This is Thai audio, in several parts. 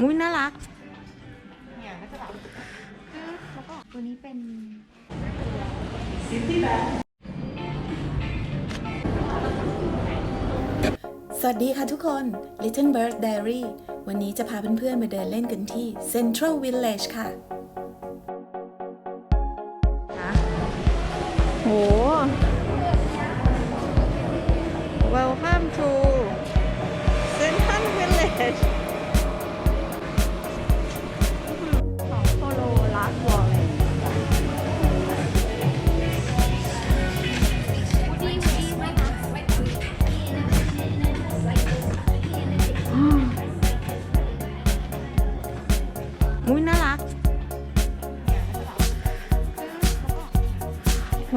มุ้ยน่ารัก เนี่ยก็จะแบบปึ๊บแล้วก็ตัวนี้เป็นสวัสดีค่ะทุกคน Little Bird Diary วันนี้จะพาเพื่อนๆมาเดินเล่นกันที่ Central Village ค่ะโห Welcome to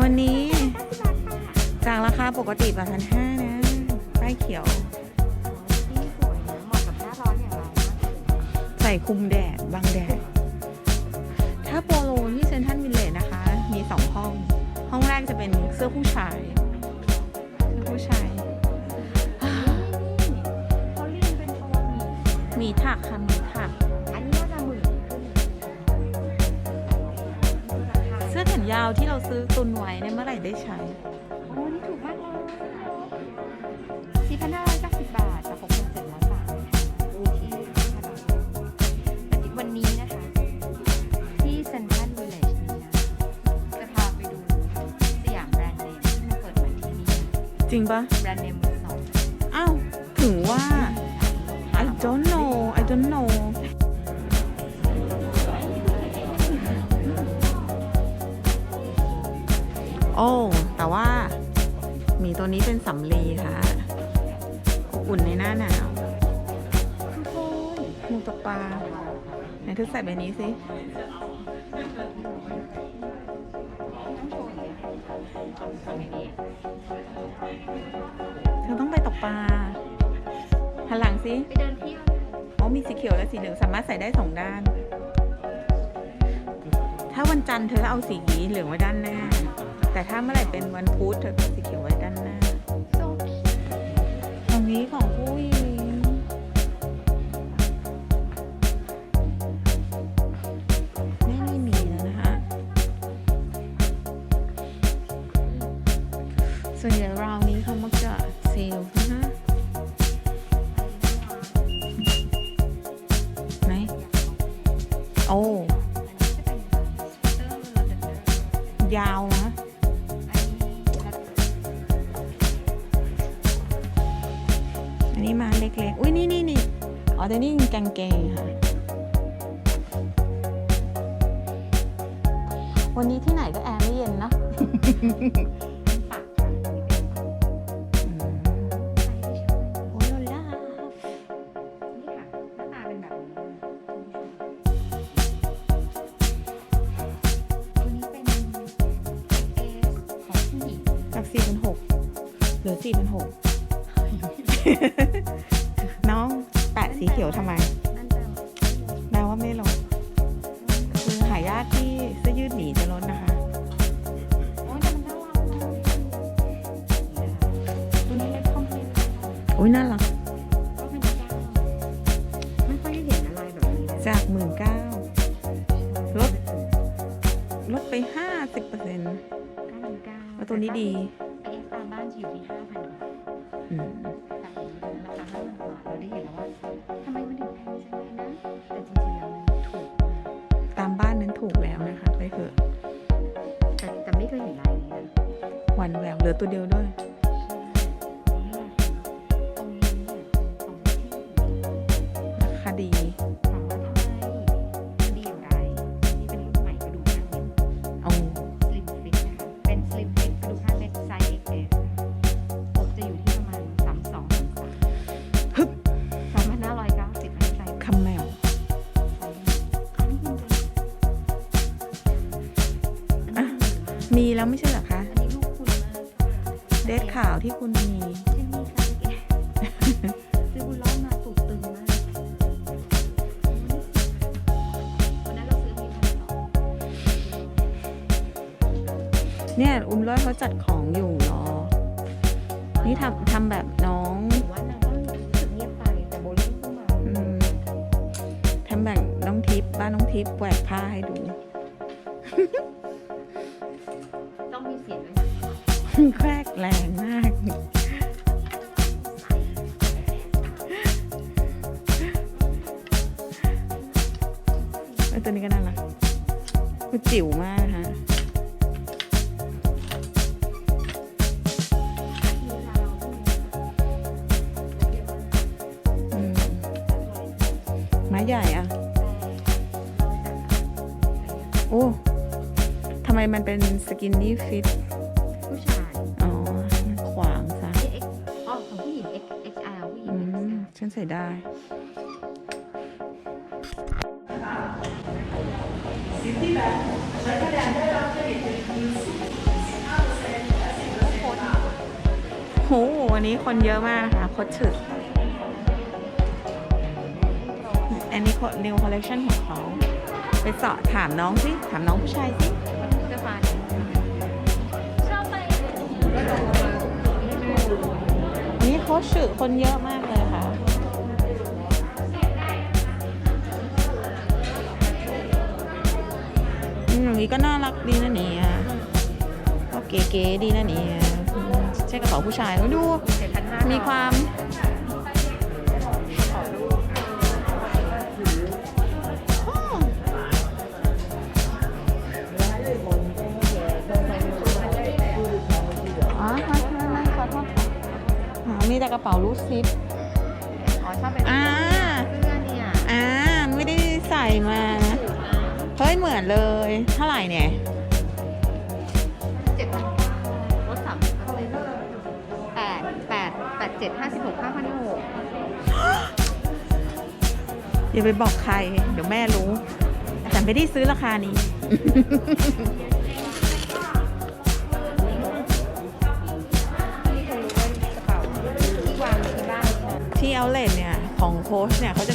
วันนี้จากราคาปกติ8 5 0 0นะป้ายเขียวที่สวยนะเหมาะกับหน้าร้อนอย่างเรามากเลยใส่คลุมแดดบังแดด ถ้าโปโลที่เซนทรัลวิลเลจนะคะ มีสองห้อง ห้องแรกจะเป็นเสื้อผู้ชาย เสื้อผู้ชายเขาเรียนเป็นตัวหมีมีถักค่ะ ยาวที่เราซื้อตุนไว้เนี่ยเมื่อไหร่ได้ใช้ โอ้นี่ถูกมากเลยสี่พันห้าร้อยเก้าสิบบาทจากหกพันเจ็ดร้อยบาทที่ห้าร้อยแต่ที่วันนี้นะคะ ที่เซ็นทรัลวิลเลจนี้นะ จะพาไปดูสยามแบรนด์เนมที่มาเปิดใหม่ที่นี่จริงปะแบรนด์เนมมือสองอ้าว ถึงว่า I don't know I don't know โอ้ แต่ว่ามีตัวนี้เป็นสำลีค่ะ อุ่นในหน้าหนาวทุกคนหมูตกปลาไหนเธอใส่ใบนี้สิเธอต้องไปตกปลาหันหลังสิไปเดินเที่ยวอ๋อมีสีเขียวและสีเหลืองสามารถใส่ได้สองด้าน ถ้าวันจันทร์เธอเอาสีเหลืองไว้ด้านหน้า แต่ถ้าเมื่อไหร่เป็นวันพุธเธอก็เอาสีเขียวไว้ด้านหน้าโซคิตรงนี้ของ กางเกงค่ะ วันนี้ที่ไหนก็แอร์ไม่เย็นเนอะอืมโอ้ยโลล่าจากสี่เป็นหกเหลือสี่เป็นหกน้องแปะ สีเขียวทำไม วนะคะไปเถอะแต่แต่ไม่เคยเห็นลายนี้นะหวันแหววเหลือตัวเดียวด้วย อุ้มร้อยเขาจัดของอยู่เนาะนี่ทำทำแบบน้องหรือว่านางก็รู้สึกเงียบไปแต่โบลิ่งเพิ่งมาอืมแบ่งน้องทิพย์บ้านน้องทิพย์แหวกผ้าให้ดู ต้องมีเสียงด้วยนะแครกแรงมากไอ้ตัวนี้ก็น่ารักมันจิ๋วมาก มมันเป็นสกินนี่ฟิตผู้ชายอ๋อมันขวางซะที่ X อ๋อของผู้หญิง X XL ผู้หญิอืงมฉันใส่ได้ โหวันนี้คนเยอะมากนะคะโคตรฉึกอันนี้ new collection ของเขา ไปเสาะถามน้องสิ ถามน้องผู้ชายสิ ชื่อคนเยอะมากเลยค่ะอืมอย่างนี้ก็น่ารักดีนะเนี่ยก็เก๋ๆดีนะเนี่ยใช่กระเป๋าผู้ชายดู มีความ ป๋ารูดซิปอ๋อชอบเป็นอ่าเสื้อเนี่ยอ่าไม่ได้ใส่มานะเฮ้ยเหมือนเลย เท่าไหร่เนี่ยเจ็ดพันลดสามสิบเปอร์เซ็นต์แปดแปดแปดเจ็ดห้าสิบหกห้าพันหกอย่าไปบอกใคร เดี๋ยวแม่รู้ แต่ไม่ได้ซื้อราคานี้นี่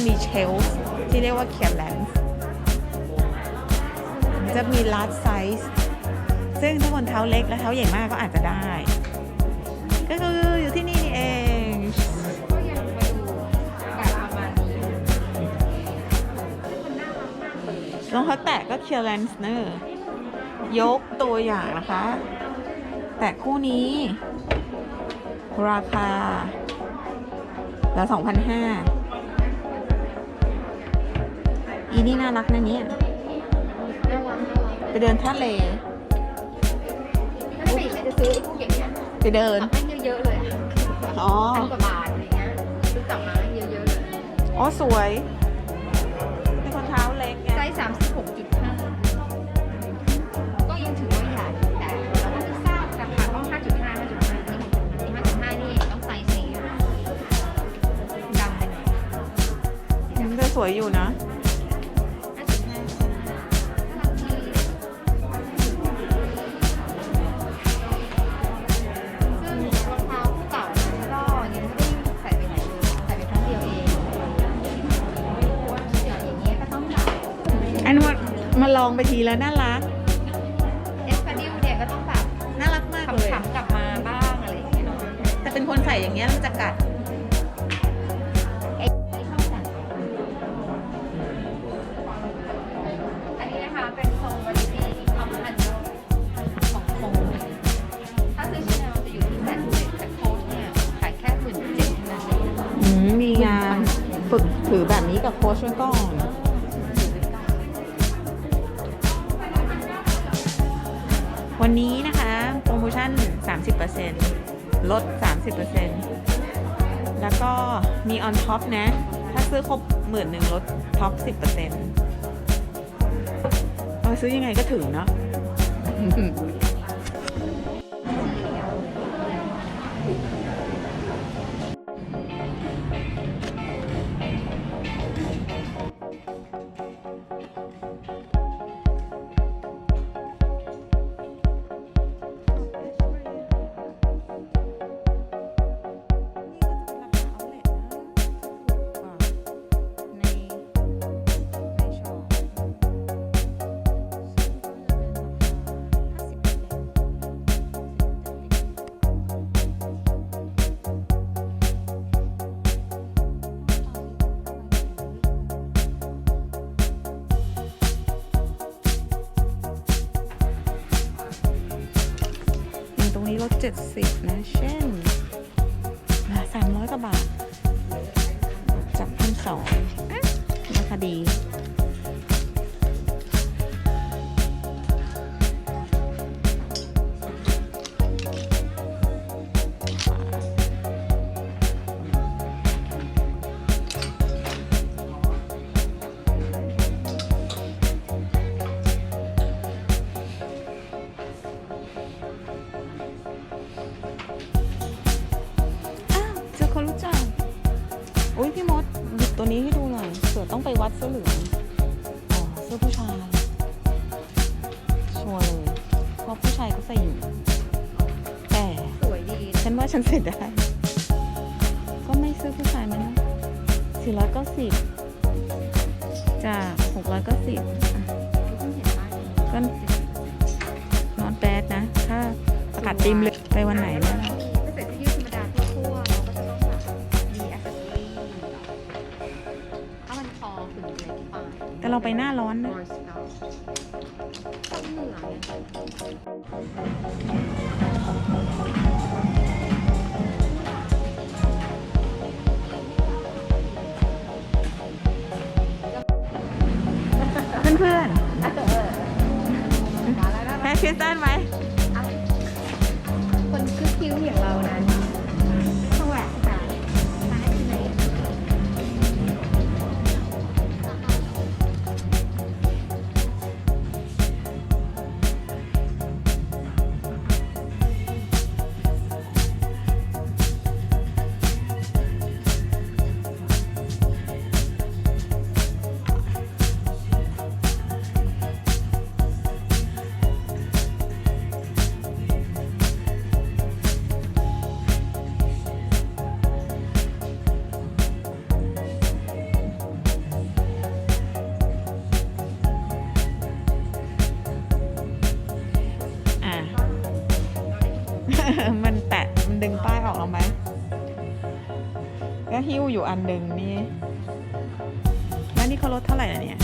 มีเชลฟ์ที่เรียกว่าเคียร์แลนส์จะมี large size ซึ่งถ้าคนเท้าเล็กและเท้าใหญ่มากก็อาจจะได้ ก็คืออยู่ที่นี่นี่เองก็ยังมาดูแบบประมาณนี้รองเท้าแตะก็เคียร์แลนส์เนอร์ยกตัวอย่างนะคะ แต่คู่นี้ ราคาละส องพันห้าอีนี่น่ารักนะเนี่ยน่ารักน่ารักไปเดินท่าเล ถ้าไม่จะซื้อไอ้พวกอย่างเงี้ยไปเดิน ตักให้เยอะๆเลยอะอ๋อ พันกว่าบาทอะไรเงี้ยซื้อกลับมาให้เยอะๆเลยอ๋อสวยเป็นคนเท้าเล็กไง ไซส์สามสิบหกจุดห้าก็ยังถือว่าใหญ่แต่เราต้องไม่ทราบราคาต้องห้าจุดห้าห้าจุดห้านี่ห้าจุดห้านี่ต้องไซส์นี้ดำไปหน่อย มันจะสวยอยู่นะ ไปทีแล้วน่ารัก เอสพาดิวเนี่ยก็ต้องแบบน่ารักมากเลย ขำๆกลับมาบ้างอะไรอย่างเงี้ยเนาะแต่เป็นคนใส่อย่างเงี้ยมันจะกัด ไอ้ไอ้ชอบแต่งอันนี้นะคะเป็นทรงวาริตี้คอมพันของโค้ชถ้าซื้อชาแนลจะอยู่ที่แสนเจ็ดแต่โค้ชเนี่ยขายแค่หมื่นเจ็ดเท่านั้นเอง อืมมีงานฝึกถือแบบนี้กับโค้ชไว้ก่อน วันนี้นะคะ โปรโมชั่น 30%ลด 30%แล้วก็มีออนท็อปนะ ถ้าซื้อครบหมื่นหนึ่งลดท็อป 10%เอาไปซื้อยังไงก็ถึงเนาะ เสื้อเหลืองอ๋อเสื้อผู้ชายชัวร์เลยเพราะผู้ชายเขาใส่อยู่แต่สวยดี ฉันว่าฉันใส่ได้ เพื่อนมาแล้วๆแพ้คริสตันไหม ก็หิ้วอยู่อันหนึ่งนี่แล้วนี่เขาลดเท่าไหร่ละเนี่ย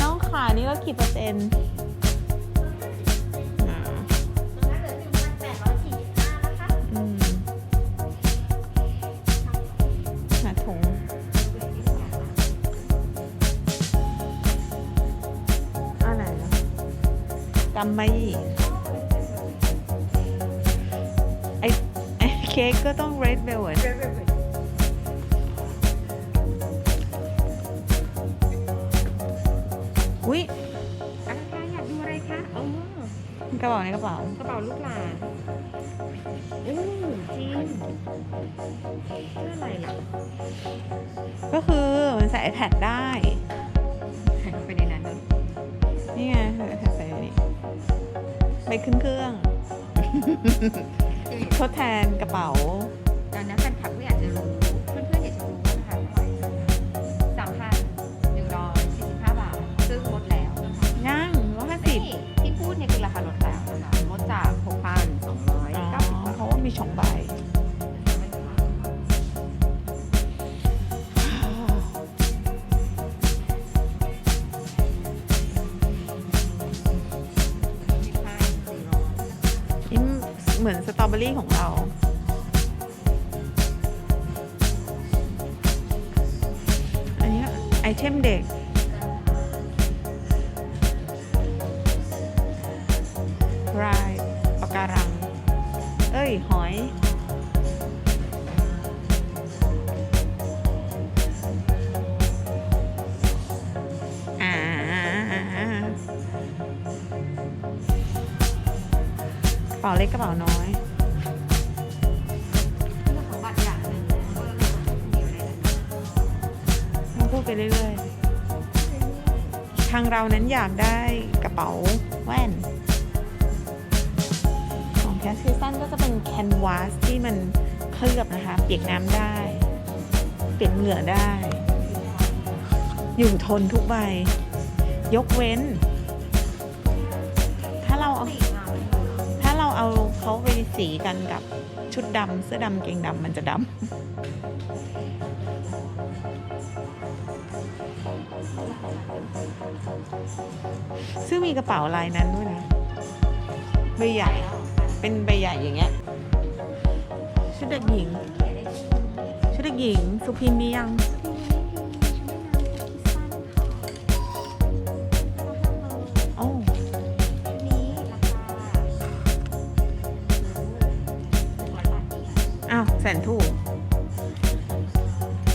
น้องขานี่ก็กี่เปอร์เซ็นต์อ่าอืมหาถุงอะไรนะกำมะหยี่ไอไอเค้กก็ต้อง red velvet อุ้ยอะไรคะอยากดูอะไรคะอ๋อกระเป๋าในกระเป๋า กระเป๋าลูกหลานอือจริงเพื่ออะไรล่ะ ก็คือมันใส่ iPad ได้ใส่ไปในนั้นเลยนี่ไงใส่ iPad ใส่นี่ไปขึ้นเครื่อง ทดแทนกระเป๋า เหมือนสตรอเบอรี่ของเราอันนี้ไอเทมเด็ก ล็กกระเป๋าน้อยคุณสมบัติอย่างหนึ่งก็เลยต้องมีอะไรนะต้องพูดไปเรื่อยๆ ทางเรานั้นอยากได้กระเป๋าแว่น ของแคสซิสันก็จะเป็นแคนวาสที่มันเคลือบนะคะ เปียกน้ำได้ เปียกเหงื่อได้ อยู่ทนทุกใบ ยกเว้น เอาเขาไปสีกันกับชุดดำเสื้อดำเกงดำมันจะดำซึ่งมีกระเป๋าลายนั้นด้วยนะใบใหญ่เป็นใบใหญ่อย่างเงี้ยชุดเด็กหญิง ชุดเด็กหญิง สุพินมียัง อ้าวแสนถูก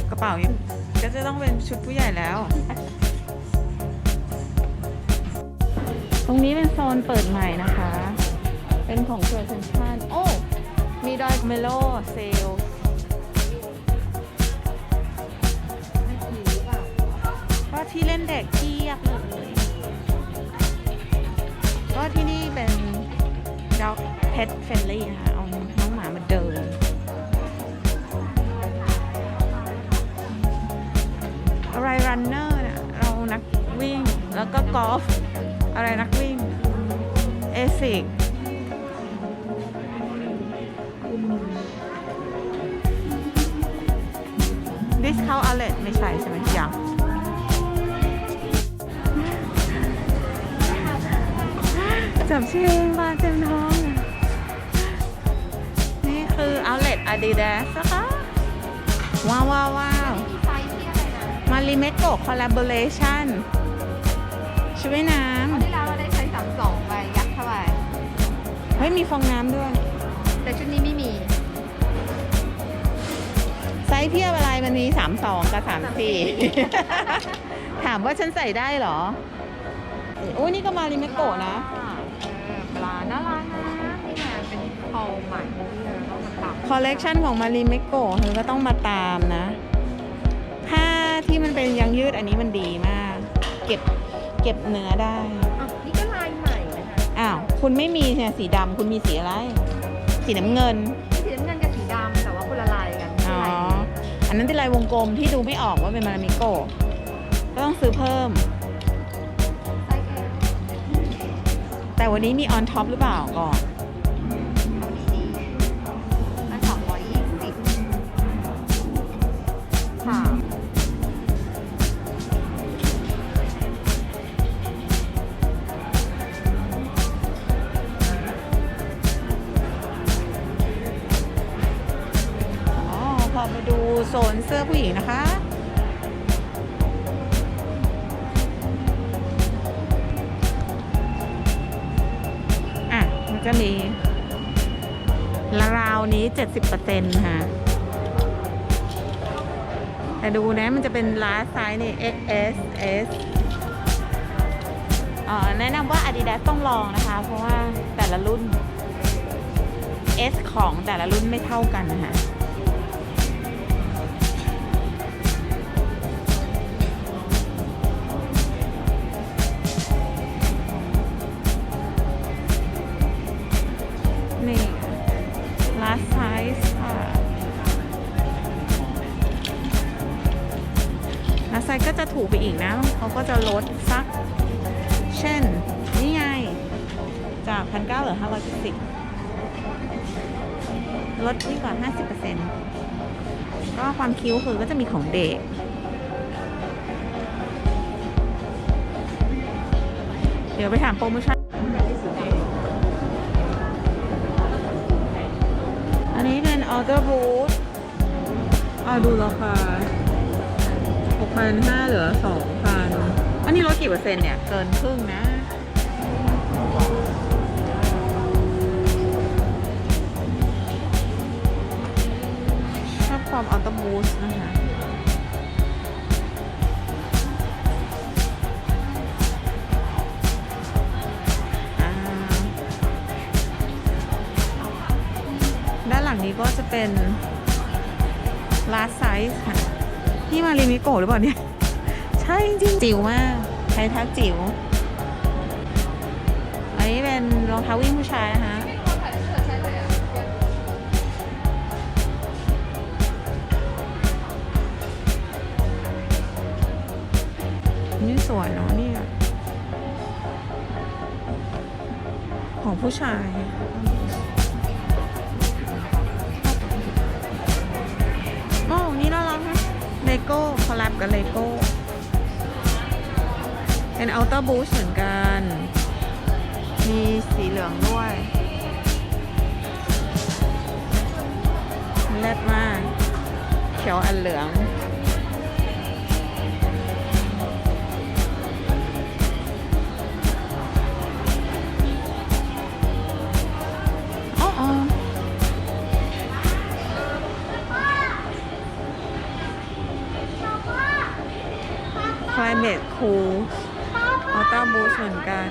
กระเป๋ายังก็จะต้องเป็นชุดผู้ใหญ่แล้ว ตรงนี้เป็นโซนเปิดใหม่นะคะ เป็นของเครือเซนชันโอ้ มีดอยเมโลเซลไม่คิวหรือเปล่าก็ที่เล่นเด็กเทียบเลยก็ที่นี่เป็น dog pet friendly นะคะ เอาน้องหมามาเดิน อะไร runner เนี่ยเรานักวิ่ง แล้วก็กอล์ฟอะไรนักวิ่ง เอซิก discount outlet ไม่ใช่ใช่ไหมยังจับชื่อมาเต็มท้อง นี่คือ outlet Adidas นะคะ ว้าวว้าวว้าว มาริเมโกะ collaboration ชุดว่ายน้คราวที่แล้วเราได้ใช้สามสองไปยัดเข้าไปำเฮ้ยมีฟองน้ำด้วย แต่ชุดนี้ไม่มีไซส์เทียบอะไรมันมี 32 กับ 34 ถามว่าฉันใส่ได้เหรอ โอ้ยนี่ก็มาริเมโกะนะ เออปลาน่ารักนะนี่ไงเป็นคอลใหม่ที่เราต้องมาปรับคอลเลกชันของมาริเมโกะเธอก็ต้องมาตามนะผ้า ที่มันเป็นยางยืดอันนี้มันดีมาก เก็บเก็บเนื้อได้ อะนี่ก็ลายใหม่นะคะอ้าว คุณไม่มีเนี่ยสีดำคุณมีสีอะไร สีน้ำเงิน สีน้ำเงินกับสีดำแต่ว่าคนละลายกันไม่อ๋อใช่ลายนี้อันนั้นเป็นลายวงกลมที่ดูไม่ออกว่าเป็นมารามิโกะก็ต้องซื้อเพิ่มไส้แก้วแต่วันนี้มีออนท็อปหรือเปล่าก่อน อะมันจะราวนี้70%ค่ะ แต่ดูนะมันจะเป็นลาไซส์นี่ XS S เอ่อแนะนำว่า Adidas ต้องลองนะคะ เพราะว่าแต่ละรุ่น S ของแต่ละรุ่นไม่เท่ากันนะคะ ลดที่กว่า50%ก็ความคิ้วคือก็จะมีของเด็ก เดี๋ยวไปถามโปรโมชั่น อันนี้เป็น Outer Boot อ่าดูราคา6,500เหลือ2,000อันนี้ลดกี่เปอร์เซ็นต์เนี่ย เกินครึ่งนะ ชอบความ Outer Boot นะคะอ่าด้านหลังนี้ก็จะเป็น last size ค่ะที่มาริมิโกะหรือเปล่าเนี่ย ใช่จริงจิ๋วมากใช้เท้าจิ๋วอันนี้เป็นรองเท้าวิ่งผู้ชายนะคะ นี่สวยเนาะเนี่ย ของผู้ชายโอ้นี่น่ารักนะเลโก้คอลแลบกับเลโก้เป็นอัลต้าบูชเหมือนกัน มีสีเหลืองด้วยเลิศมาก เขียวอันเหลือง เหมือนกัน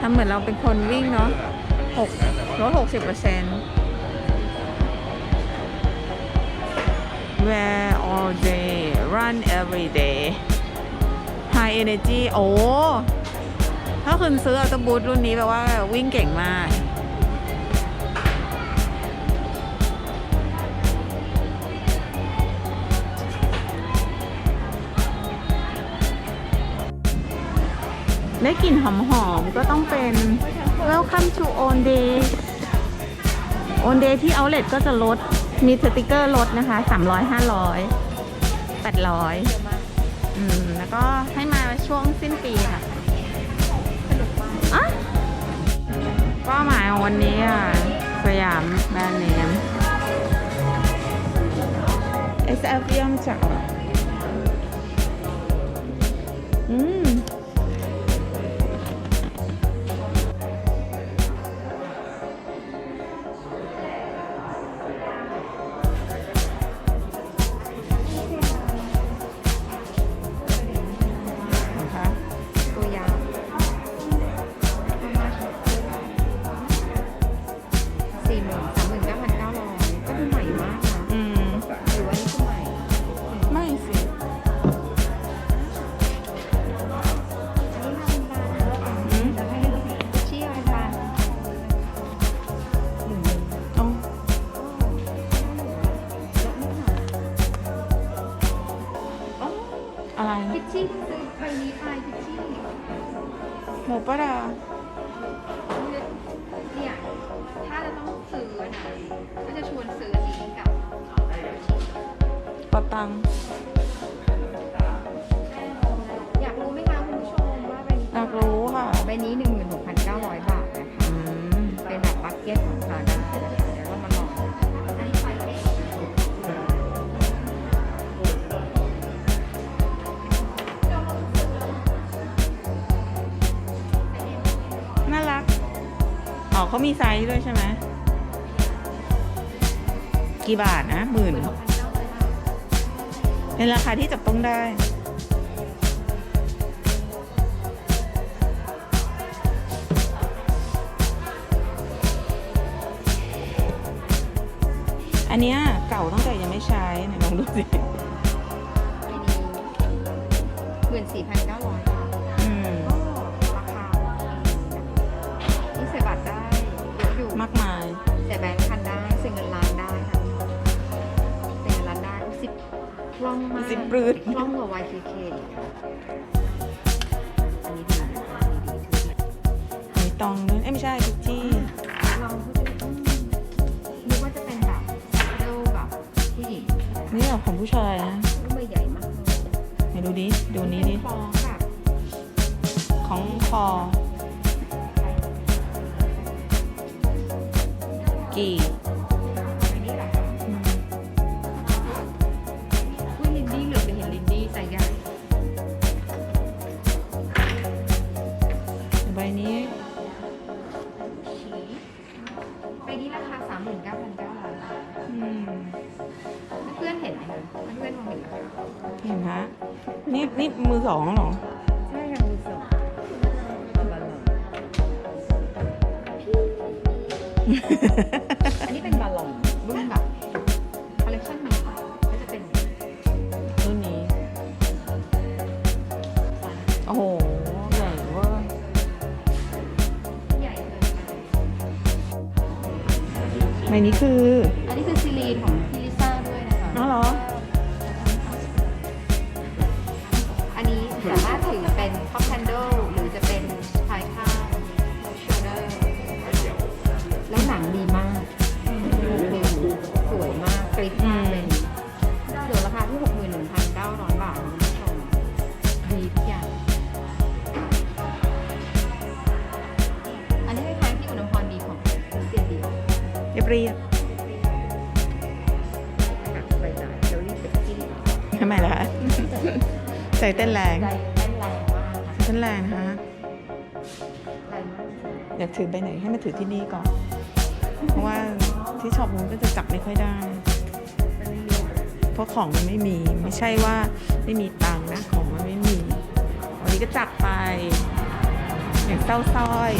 ทำเหมือนเราเป็นคนวิ่งเนาะหกลดหกสิบเปอร์เซ็นต์ wear all day run every day high energy โอ้ ถ้าคุณซื้ออัลตบูทรุ่นนี้แปลว่าวิ่งเก่งมาก ได้กลิ่นหอมๆก็ต้องเป็น Welcome to On Day On Day ที่ Outlet ก็จะลด มีสติกเกอร์ลดนะคะ 300 500 800อืมแล้วก็ให้มาช่วงสิ้นปีค่ะอะเป้าหมายของวันนี้อะ สยามแบรนด์เนม SF ย่อมจากอืม สี่ เขามีไซส์ด้วยใช่ไหมกี่บาทนะหมื่นเป็นราคาที่จับต้องได้ อันเนี้ยเก่าตั้งแต่ยังไม่ใช้ไหนลองดูสิ รืดคล่องกว่า Y2K อีกค่ะอันนี้ดีนะคะอันนี้ดีทุกอย่างหอยตองนู้นเอ้ยไม่ใช่ทุกที่ลองพูดดิอืมนึกว่าจะเป็นแบบเดลแบบผู้หญิงนี่แบบของผู้ชายนะรูปใบใหญ่มากเลยไหนดูดิดูนี้ดิเป็นฟองแบบของคอ กี่ นฮะนี่นี่มือสองเหรอ ใช่ค่ะมือสองบาลอนอันนี้เป็นบาลอนรุ่นแบบคอลเลคชันใหม่ก็จะเป็นรุ่นนี้ โอ้โหใหญ่เวอร์ใหญ่เลยใบนี้คือ เรียบหักไหนเดี๋ยวรีบไปกินทำไมล่ะใจเต้นแรงใจเต้นแรงมากเต้นแรงนะอยากถือไปไหนให้มาถือที่นี่ก่อน เพราะว่าที่ช็อปมันก็จะจับไม่ค่อยได้ เพราะของมันไม่มีไม่ใช่ว่าไม่มีตังค์นะของมันไม่มีวันนี้ก็จัดไปอย่างเศร้าสร้อย